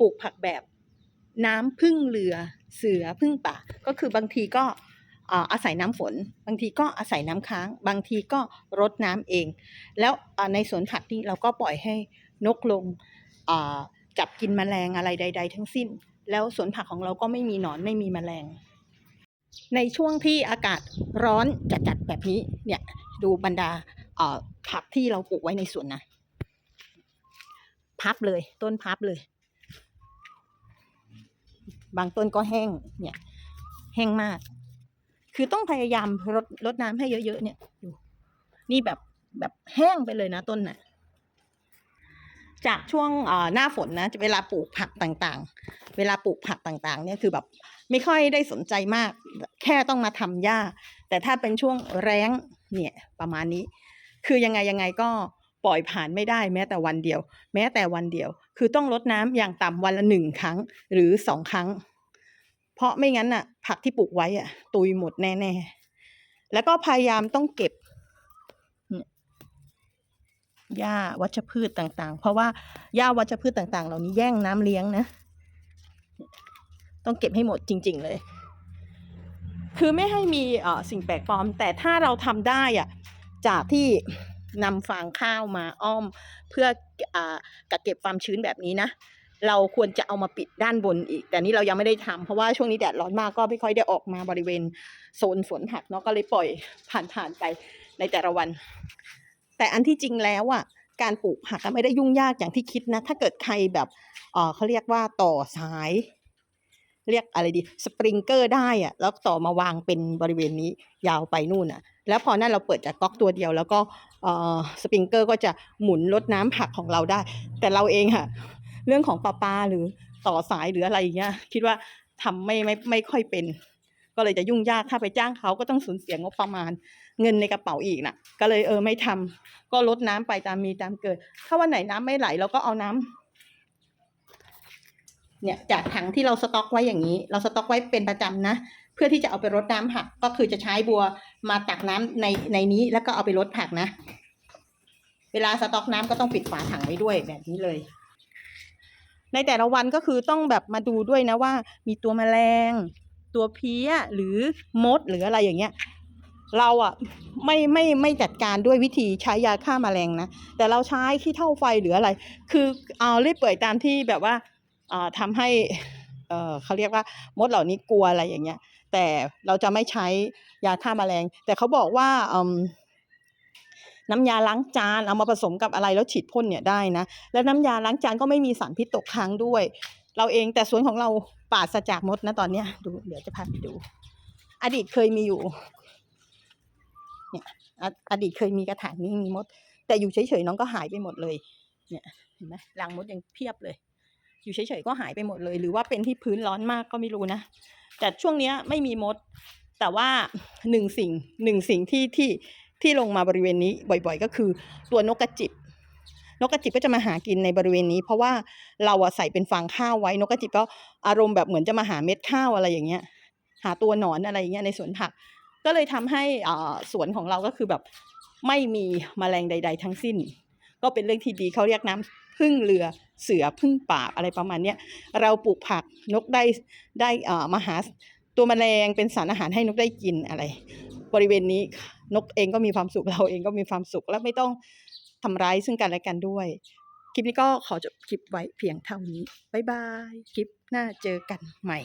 ปลูกผักแบบน้ำพึ่งเรือเสือพึ่งป่า ก็คือบางทีก็อาศัยน้ำฝน บางทีก็อาศัยน้ำค้าง บางทีก็รดน้ำเอง แล้วในสวนผักนี่เราก็ปล่อยให้นกลงจับกินแมลงอะไรใด ๆ ทั้งสิ้น แล้วสวนผักของเราก็ไม่มีหนอนไม่มีแมลง ในช่วงที่อากาศร้อนจัดๆแบบนี้เนี่ยดูบรรดาผักที่เราปลูกไว้ในสวนนะพับเลยต้นพับเลย บางต้นก็แห้งเนี่ย แห้งมาก คือต้องพยายามรดรดน้ำให้เยอะๆเนี่ยดูนี่แบบแบบแห้งไปเลยนะต้นน่ะจากช่วงหน้าฝนนะเวลาปลูกผักต่างๆ เวลาปลูกผักต่างๆ เนี่ยคือแบบไม่ค่อยได้สนใจมาก แค่ต้องมาทำหญ้า แต่ถ้าเป็นช่วงแรงเนี่ยประมาณนี้ คือยังไงยังไงก็ ปล่อยผ่านไม่ได้แม้แต่วันเดียว แม้แต่วันเดียว คือต้องรดน้ำอย่างต่ำวันละหนึ่งครั้งหรือสองครั้ง เพราะไม่งั้นน่ะ ผักที่ปลูกไว้อะ ตุยหมดแน่ๆ แล้วก็พยายามต้องเก็บหญ้าวัชพืชต่างๆ เพราะว่าหญ้าวัชพืชต่าง ๆ เหล่านี้แย่งน้ำเลี้ยงนะ ต้องเก็บให้หมดจริง ๆ เลย คือไม่ให้มีอ่อสิ่งแปลกปลอม แต่ถ้าเราทำได้อะจากที่ นำฟางข้าวมาอ้อม เพื่ออกักเก็บความชื้นแบบนี้นะ เราควรจะเอามาปิดด้านบนอีก แต่นี่เรายังไม่ได้ทำเพราะว่าช่วงนี้แดดร้อนมากก็ไม่ค่อยได้ออกมาบริเวณโซนสวนผักเนาะก็เลยปล่อยผ่านๆไปในแต่ละวัน แต่อันที่จริงแล้วอะการปลูกผักไม่ได้ยุ่งยากอย่างที่คิดนะ ถ้าเกิดใครแบบเออเขาเรียกว่าต่อสาย เรียกอะไรดี สปริงเกอร์ได้อะแล้วต่อมาวางเป็นบริเวณนี้ยาวไปนู่นอะ แล้วพอนั่นเราเปิดจากก๊อกตัวเดียว แล้วก็สปริงเกอร์ก็จะหมุนลดน้ำผักของเราได้ แต่เราเองค่ะ เรื่องของปลาปลาหรือต่อสายหรืออะไรอย่างเงี้ยคิดว่าทำไม่ไม่ไม่ค่อยเป็น ก็เลยจะยุ่งยากถ้าไปจ้างเขาก็ต้องสูญเสียงบประมาณ เงินในกระเป๋าอีกน่ะ ก็เลยเออไม่ทำก็ลดน้ำไปตามมีตามเกิด ถ้าวันไหนน้ำไม่ไหลเราก็เอาน้ำ เนี่ยจากถังที่เราสต็อกไว้อย่างนี้ เราสต็อกไว้เป็นประจำนะ เพื่อที่จะเอาไปรดน้ำผัก ก็คือจะใช้บัวมาตักน้ำในในนี้แล้วก็เอาไปรดผักนะ เวลาสต็อกน้ำก็ต้องปิดฝาถังไว้ด้วยแบบนี้เลย ในแต่ละวันก็คือต้องแบบมาดูด้วยนะว่า มีตัวแมลง ตัวเพี้ยหรือมดหรืออะไรอย่างเงี้ยเราอะไม่ไม่ไม่จัดการด้วยวิธีใช้ยาฆ่าแมลงนะ แต่เราใช้ขี้เท่าไฟหรืออะไร คือเอาเรื่อยเปื่อยตามที่แบบว่า อ่าทำให้เขาเรียกว่ามดเหล่านี้กลัวอะไรอย่างเงี้ย แต่เราจะไม่ใช้ยาฆ่าแมลง แต่เขาบอกว่าน้ำยาล้างจานเอามาผสมกับอะไรแล้วฉีดพ่นเนี่ยได้นะ แล้วน้ำยาล้างจานก็ไม่มีสารพิษตกค้างด้วย เราเองแต่สวนของเราปราศจากมดนะตอนเนี้ยดูเดี๋ยวจะพาไปดู อดีตเคยมีอยู่เนี่ยออดีตเคยมีกระถางนี้มีมด แต่อยู่เฉยๆน้องก็หายไปหมดเลย เนี่ยเห็นไหมรังมดยังเพียบเลย อยู่เฉยๆก็หายไปหมดเลย หรือว่าเป็นที่พื้นร้อนมากก็ไม่รู้นะ แต่ช่วงนี้ไม่มีมด แต่ว่าหนึ่งสิ่งหนึ่งสิ่งที่ที่ที่ลงมาบริเวณนี้บ่อยๆ ก็คือตัวนกกระจิบ นกกระจิบก็จะมาหากินในบริเวณนี้ เพราะว่าเราอะใส่เป็นฟางข้าวไว้ นกกระจิบก็อารมณ์แบบเหมือนจะมาหาเม็ดข้าวอะไรอย่างเงี้ย หาตัวหนอนอะไรอย่างเงี้ยในสวนผัก ก็เลยทำให้อ่าสวนของเราก็คือแบบไม่มีแมลงใด ๆ ทั้งสิ้น ก็เป็นเรื่องที่ดีเขาเรียกน้ำพึ่งเรือเสือพึ่งป่าอะไรประมาณเนี้ยเราปลูกผักนกได้ได้อ่ามาหาตัวแมลงเป็นสารอาหารให้นกได้กินอะไร บริเวณนี้นกเองก็มีความสุขเราเองก็มีความสุขและไม่ต้องทำร้ายซึ่งกันและกันด้วย คลิปนี้ก็ขอจบคลิปไว้เพียงเท่านี้ บ๊ายบาย คลิปหน้าเจอกันใหม่